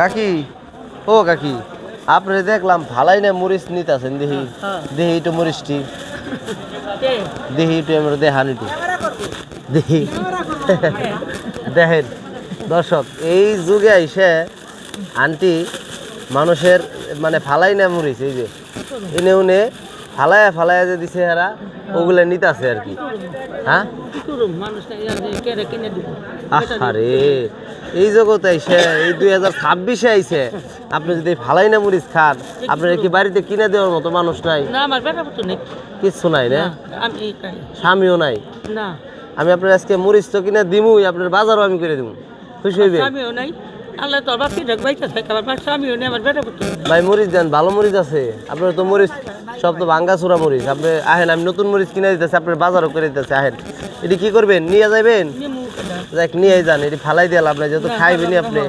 কাকি? ও কাকি আপনি দেখলাম ভালাই না মরিচ নিতেছেন আছেন হ্যাঁ। দেখি একটু মরিচটি। দেখি একটু আমরা দেখান একটু দেখি দেখেন দর্শক এই যুগে আইসে আন্টি মানুষের মানে ফালাই না মরিচ এই যে। এনে উনে ফালায়া ফালায়া যে দিছে এরা ওগুলা আছে আর কি। হ্যাঁ? আরে এই জগতে আইসে এই দুই হাজার ছাব্বিশে আইসে আপনি যদি ফালাই না মরিচ খান আপনার কি বাড়িতে কিনে দেওয়ার মতো মানুষ নাই? না আমার বেটা নেই। কিচ্ছু নাই না। স্বামীও নাই। না। আমি আপনার আজকে মরিচ তো কিনে দিমুই আপনার বাজারও আমি করে দিমু। খুশি হইবে স্বামীও নাই। আল্লাহ তোর বাপি ঢাক বাইতে থাকে আমার স্বামীও নেই আমার বেটা পুত্র ভাই মরিচ দেন ভালো মরিচ আছে। আপনার তো মরিচ সব তো ভাঙ্গা চূড়া মরিচ। আপনি আহেন আমি নতুন মরিচ কিনে দিতেছি আপনার বাজারও করে দিতেছি আহেন। এটি কি করবেন? নিয়ে যাবেন যাক নিয়ে যান এটি ফালাই দিয়ে লাভ নাই যেহেতু খাইবেনি আপনি।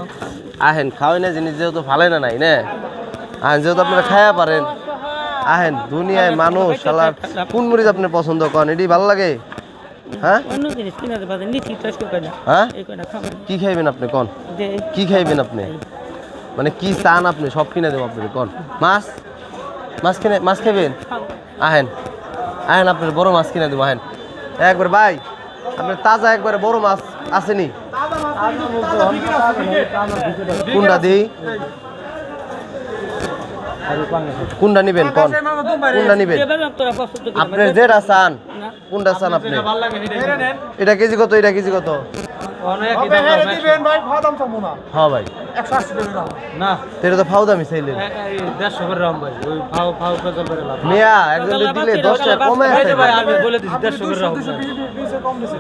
আহেন খাওয়াই না জিনিস যেহেতু ফালাই না নাই না? আহেন যেহেতু আপনারা খায়া পারেন। আহেন দুনিয়ায় মানুষ শালার কোন মরিচ আপনার পছন্দ করেন? এটি ভালো লাগে? হ্যাঁ? হ্যাঁ? কি খাইবেন আপনি কন? কি খাইবেন আপনি? মানে কি চান আপনি? সব কিনে দেবো আপনি কন। মাছ? মাছ কিনে মাছ খাইবেন? আহেন আহেন আপনার বড় মাছ কিনে দেবো আহেন। একবার ভাই আপনার তাজা একবারে বড় মাছ আসেনি? কোনটা দিই? কোনটা নিবেন, কোন? কোনটা নিবেন? আপনার যেটা চান, কোনটা চান আপনি? এটা কেজি কত, এটা কেজি কত? হ্যাঁ ভাই না। তো এটা তো ফাউ দামি চাইলেন। দেড়শো করে রাম ভাই। ওই ফাও ফাও পেজল করে লাভ। মিয়া একজন দিলে দশ টাকা কমে এই আছে ভাই আমি বলে দিচ্ছি দেড়শো করে রাম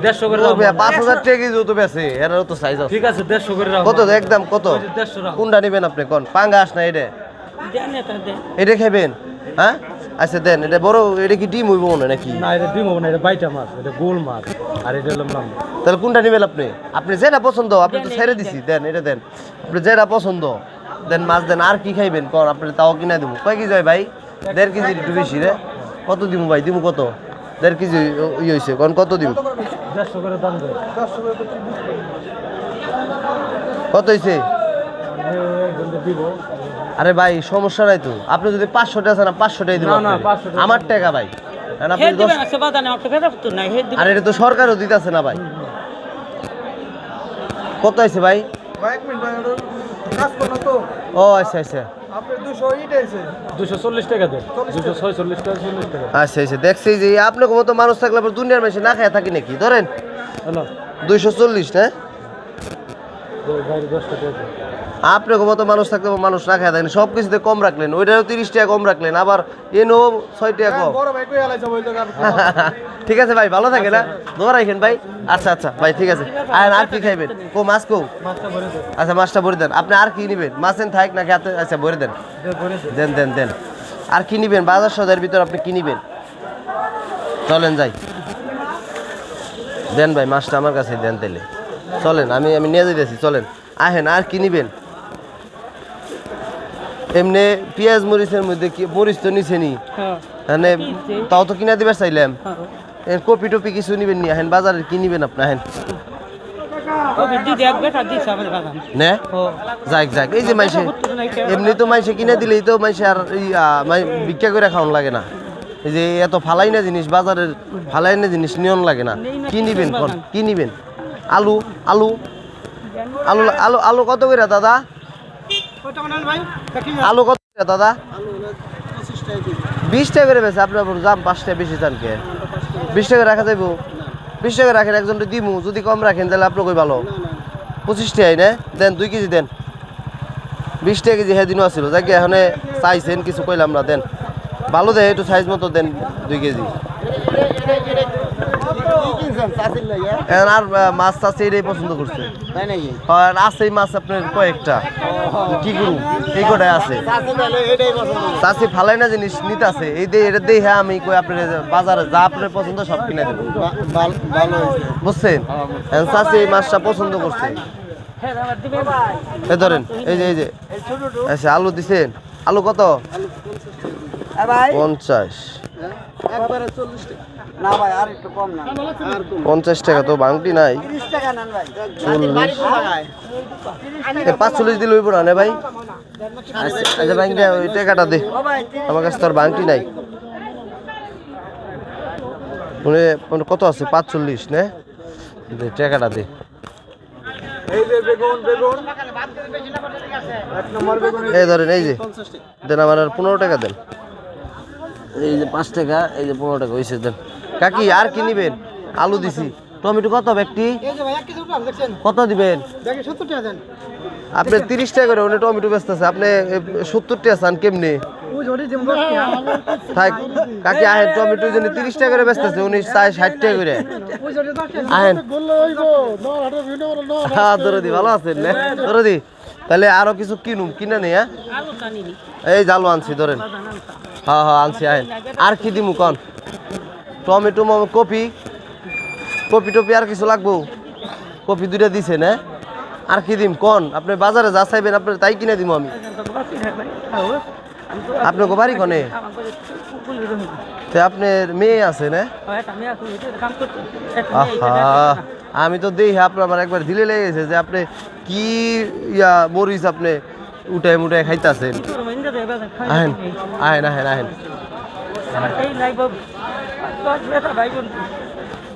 দেড়শো করে রাম পাঁচ হাজার টাকা কেজি তো বেছে এরাও তো সাইজ আছে। ঠিক আছে দেড়শো করে রাম কত একদম কত? দেড়শো রাম কোনটা নেবেন আপনি? কোন? পাঙ্গাস না এটা? এটা হ্যাঁ? আচ্ছা দেন এটা বড় এটা কি ডিম হইব মনে নাকি? না এটা ডিম হবে না এটা বাইটা মাছ এটা গোল মাছ। আর এটা হলো নাম। তাহলে কোনটা নেবেন আপনি? আপনি যেটা পছন্দ আপনি তো ছেড়ে দিছি দেন এটা দেন। আপনি যেটা পছন্দ দেন মাছ দেন আর কি খাইবেন? কোন আপনি তাও কিনা দেবো। কয় কেজি হয় ভাই? দেড় কেজি একটু বেশি রে। কত দিব ভাই? দিব কত? দেড় কেজি ইয়ে হয়েছে কোন কত দিব করে কত হয়েছে দিব। আরে ভাই সমস্যা নাই তো। আপনি যদি পাঁচশো টাকা চান পাঁচশো টাকা দিব না, না, আপনারে। 500 টাকা। আমার টাকা ভাই। দিবেন দিবেন। আর এটা তো সরকারও দিতেছে না ভাই। কত আছে ভাই? ও আচ্ছা আচ্ছা। আচ্ছা আচ্ছা দেখছি যে আপনার মতো মানুষ থাকলে দুনিয়ার মেশে না খায় থাকি নাকি? ধরেন। দুইশো চল্লিশ না? আপনার মতো মানুষ আবার মানুষ না খায় থাকেন সব কিছুতে কম রাখলেন ওইটারও তিরিশ টাকা কম রাখলেন আবার এনো ছয় টাকা কম। ঠিক আছে ভাই ভালো থাকে না দোয়া রাখেন ভাই। আচ্ছা আচ্ছা ভাই ঠিক আছে। আর আর কি খাইবেন? কো মাছ কো? আচ্ছা মাছটা ভরে দেন। আপনি আর কি নেবেন? মাছেন থাক না খেতে আচ্ছা ভরে দেন। দেন দেন। দেন আর কি নিবেন? বাজার সদার ভিতর আপনি কি নিবেন? চলেন যাই। দেন ভাই মাছটা আমার কাছে দেন তাইলে। চলেন আমি আমি নিয়ে যাইতেছি চলেন। আহেন আর কি নিবেন? এমনি পেঁয়াজ মরিচের মধ্যে কি মরিচ তো নিছেনি হ্যাঁ। মানে তাও তো কিনা দিবার চাইলাম। হ্যাঁ। কপি টপি কিছু নিবেন নি? আহেন বাজারে কি নিবেন আপনি আহেন? নে? যাক যাক এই যে মাইসে পুত্র নাই কে এমনি তো মাইসে কিনে দিলেই তো মাইসে আর মাই- ভিক্ষা করে খাওয়ান লাগে না। এই যে এত ফালাই না জিনিস বাজারের ফালাই না জিনিস নিয়ন লাগে না। কি নিবেন কি নিবেন? আলু আলু। আলু আলু আলু কত করে দাদা? আলু কত দাদা? বিশ টাকা করে বেছে আপনার দাম পাঁচ টাকা বেশি চানকে বিশ টাকা রাখা যাইব? বিশ টাকা রাখেন একজনটা দিমু যদি কম রাখেন তাহলে আপনার কই ভালো? পঁচিশ টাকাই না? দেন দুই কেজি দেন। বিশ টাকা কেজি হ্যাঁ দিনও আসছিল যাকে এখানে চাইছেন কিছু কইলাম না দেন। ভালো দেয় একটু সাইজ মতো দেন দুই কেজি। এখন আর মাছ আছে এটাই পছন্দ করছে। তাই নাকি? আর আছে মাছ আপনার কয়েকটা। কি করু এই কটাই আছে। চাষি ফালাই না জিনিস নিতে আছে। এই দিয়ে এটা দিয়ে হ্যাঁ আমি কই আপনার বাজারে যা আপনার পছন্দ সব কিনে দেবো। বুঝছেন? চাষি এই মাছটা পছন্দ করছে। হ্যাঁ এই ধরেন এই যে এই যে। আচ্ছা আলু দিছেন। আলু কত? পঞ্চাশ। একবারে চল্লিশ টাকা। না ভাই আর একটু কম না। আর কম। পঞ্চাশ টাকা তো বাংটি নাই। তিরিশ টাকা নেন ভাই। চল্লিশ। পাঁচচল্লিশ দিলে হইব না নে ভাই? আচ্ছা আচ্ছা বাংটি ওই টাকাটা দে। আমার কাছে তো আর বাংটি নাই। মানে কত আছে? পাঁচচল্লিশ নে? দে টাকাটা দে। এই যে বেগুন বেগুন। এক নম্বর বেগুন। এই ধরেন এই যে। দেন আমার আর পনেরো টাকা দেন। এই যে পাঁচ টাকা এই যে পনেরো টাকা হয়েছে দেন। কাকি আর কি নিবেন? আলু দিছি। টমেটো কত ব্যক্তি এই যে ভাই এক কেজি উঠলাম দেখছেন? কত দিবেন? আপনি তিরিশ টাকা করে উনি টমেটো বেচতেছে। আপনি সত্তর টাকা চান কেমনি? ওই থাক কাকি আহেন টমেটো জন্য তিরিশ টাকা করে বেচতেছে উনি চায় ষাট টাকা করে। আহেন। হ্যাঁ দরদি ভালো আছেন না? দরদি তাহলে আরও কিছু কিনুম কিনে নেই হ্যাঁ? এই জালু আনছি ধরেন। হ্যাঁ হ্যাঁ আনছি, আহেন। আর কি দিমু কন? টমেটো কপি। কপি টপি আর কিছু লাগবো? কপি দুইটা দিছে, না? আর কি দিম, কন? আপনি বাজারে যা চাইবেন আপনি তাই কিনে দিব আমি। আপনাকে বাড়ি কনে? তে আপনার মেয়ে আছে, না? আমি তো দেখি আপনার আমার একবার দিলে লেগেছে যে আপনি কি ইয়া মরিচ আপনি উঠায় মুটায় খাইতাছেন আহেন আহেন আহেন আহেন।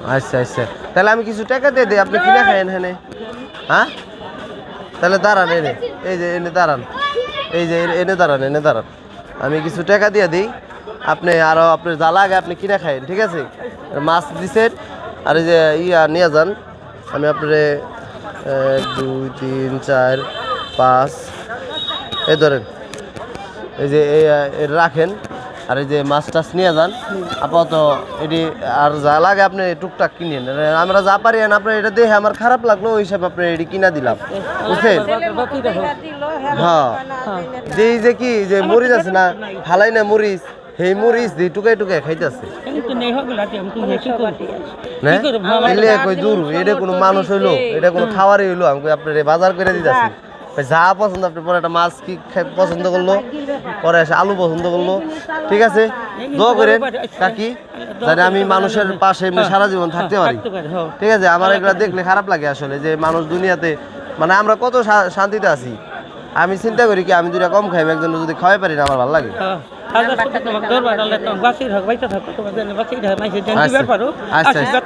আচ্ছা আচ্ছা। তাহলে আমি কিছু টাকা দিয়ে দিই, আপনি কিনে খাইন হেনে হ্যাঁ? তাহলে দাঁড়ান এনে এই যে, এনে দাঁড়ান। এই যে, এনে- দাঁড়ান, এনে দাঁড়ান। আমি কিছু টাকা দিয়ে দিই, আপনি আরও আপনার যা লাগে আপনি কিনে খাইন ঠিক আছে? মাছ দিছেন, আর এই যে, ইয়া নিয়ে যান। আমি আপনার, এক, দুই, তিন, চার, পাঁচ এই ধরেন এই যে এই রাখেন আর এই যে মাছ টাছ নিয়ে যান। আপাতত এটি আর যা লাগে আপনি টুকটাক কিনেন। আর আমরা যা পারি আপনার এটা দেখে আমার খারাপ লাগল ওই হিসাবে আপনি এটি কিনা দিলাম। বুঝছেন? হ্যাঁ। যে যে কি যে মরিচ আছে না হালাই না মরিচ সেই মরিচ দি টুকাই টুকাই খাইতেছে। দূর এটা কোনো মানুষ হইল এটা কোনো খাবারই হইল আমি আপনার বাজার করে দিতেছি। যা পছন্দ আপনি পরে একটা মাছ কি পছন্দ করল? পরে এসে আলু পছন্দ করল। ঠিক আছে? দোয়া করেন কাকি যাতে আমি মানুষের পাশে এমনি সারা জীবন থাকতে পারি। ঠিক আছে? আমার এগুলো দেখলে খারাপ লাগে আসলে যে মানুষ দুনিয়াতে মানে আমরা কত শান্তিতে আছি। আমি চিন্তা করি কি আমি দুটা কম খাইব একজন যদি খাওয়াই পারি না আমার ভালো লাগে। আচ্ছা আচ্ছা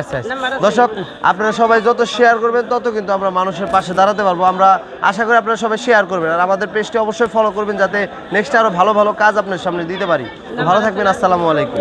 আচ্ছা দর্শক আপনারা সবাই যত শেয়ার করবেন তত কিন্তু আমরা মানুষের পাশে দাঁড়াতে পারব। আমরা আশা করি আপনারা সবাই শেয়ার করবেন। আর আমাদের পেজটি অবশ্যই ফলো করবেন যাতে নেক্সট আরও ভালো ভালো কাজ আপনার সামনে দিতে পারি। ভালো থাকবেন আসসালামু আলাইকুম।